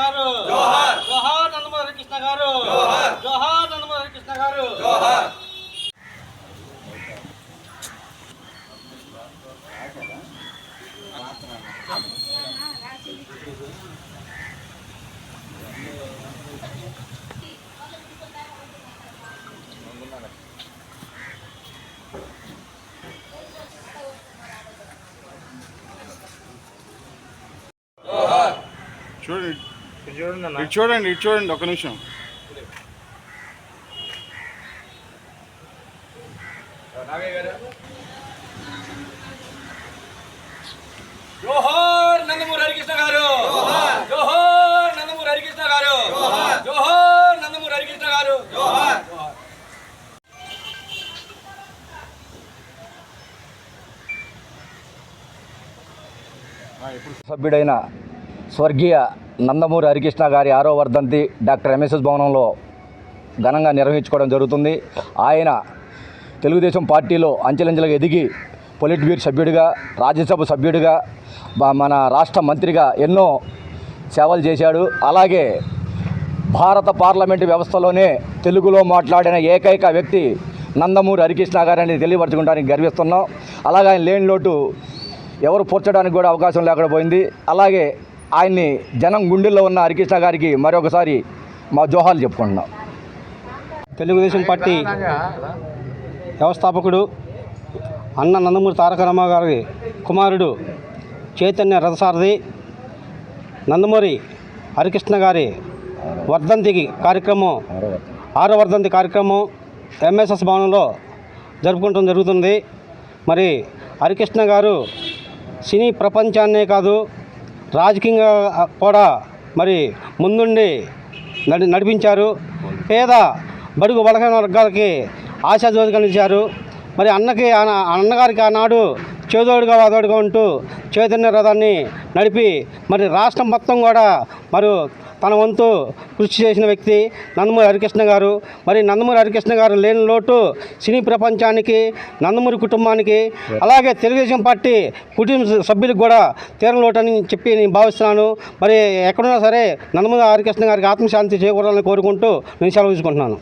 గారు. జోహార్. నందమూరి కృష్ణ గారు. జోహార్. నందమూరి కృష్ణ గారు. Trinity ఇటు చూడండి ఇటు చూడండి ఒక నిమిషం. జోహార్ నందమూరి హరికృష్ణ గారు. జోహార్. నందమూరి హరికృష్ణ గారు. జోహార్. నందమూరి హరికృష్ణ గారు. జోహార్. సభ్యుడైన స్వర్గీయ నందమూరి హరికృష్ణ గారి ఆరో వర్ధంతి డాక్టర్ ఎంఎస్ఎస్ భవనంలో ఘనంగా నిర్వహించుకోవడం జరుగుతుంది. ఆయన తెలుగుదేశం పార్టీలో అంచెలంచెలుగా ఎదిగి పొలిట్ బ్యూర్ సభ్యుడిగా రాజ్యసభ సభ్యుడిగా మన రాష్ట్ర మంత్రిగా ఎన్నో సేవలు చేశాడు. అలాగే భారత పార్లమెంటు వ్యవస్థలోనే తెలుగులో మాట్లాడిన ఏకైక వ్యక్తి నందమూరి హరికృష్ణ గారని తెలియపరచుకోవడానికి గర్విస్తున్నాం. అలాగే ఆయన లేని లోటు ఎవరు పూడ్చడానికి కూడా అవకాశం లేకుండా పోయింది. అలాగే ఆయన్ని జనం గుండెల్లో ఉన్న హరికృష్ణ గారికి మరొకసారి మా జోహాలు చెప్పుకుంటున్నాం. తెలుగుదేశం పార్టీ వ్యవస్థాపకుడు అన్న నందమూరి తారక రామ గారి కుమారుడు చైతన్య రథసారథి నందమూరి హరికృష్ణ గారి వర్ధంతికి కార్యక్రమం ఆరో వర్ధంతి కార్యక్రమం ఎంఎస్ఎస్ భవనంలో జరుపుకుంటం జరుగుతుంది. మరి హరికృష్ణ గారు సినీ ప్రపంచాన్నే కాదు రాజకీయంగా కూడా మరి ముందుండి నడి నడిపించారు. పేద బడుగు బలహీన వర్గాలకి ఆశాజ్యోతి కలిగించారు మరి అన్నకి అన్నగారికి ఆనాడు చేదోడుగా వాదోడుగా ఉంటూ చైతన్య రథాన్ని నడిపి మరి రాష్ట్రం మొత్తం కూడా మరి తన వంతు కృషి చేసిన వ్యక్తి నందమూరి హరికృష్ణ గారు. మరి నందమూరి హరికృష్ణ గారు లేని లోటు సినీ ప్రపంచానికి నందమూరి కుటుంబానికి అలాగే తెలుగుదేశం పార్టీ కుటుంబ సభ్యులకు కూడా తీరం లోటు అని చెప్పి నేను భావిస్తున్నాను. మరి ఎక్కడున్నా సరే నందమూరి హరికృష్ణ గారికి ఆత్మశాంతి చేకూరాలని కోరుకుంటూ నేను సెలవు తీసుకుంటున్నాను.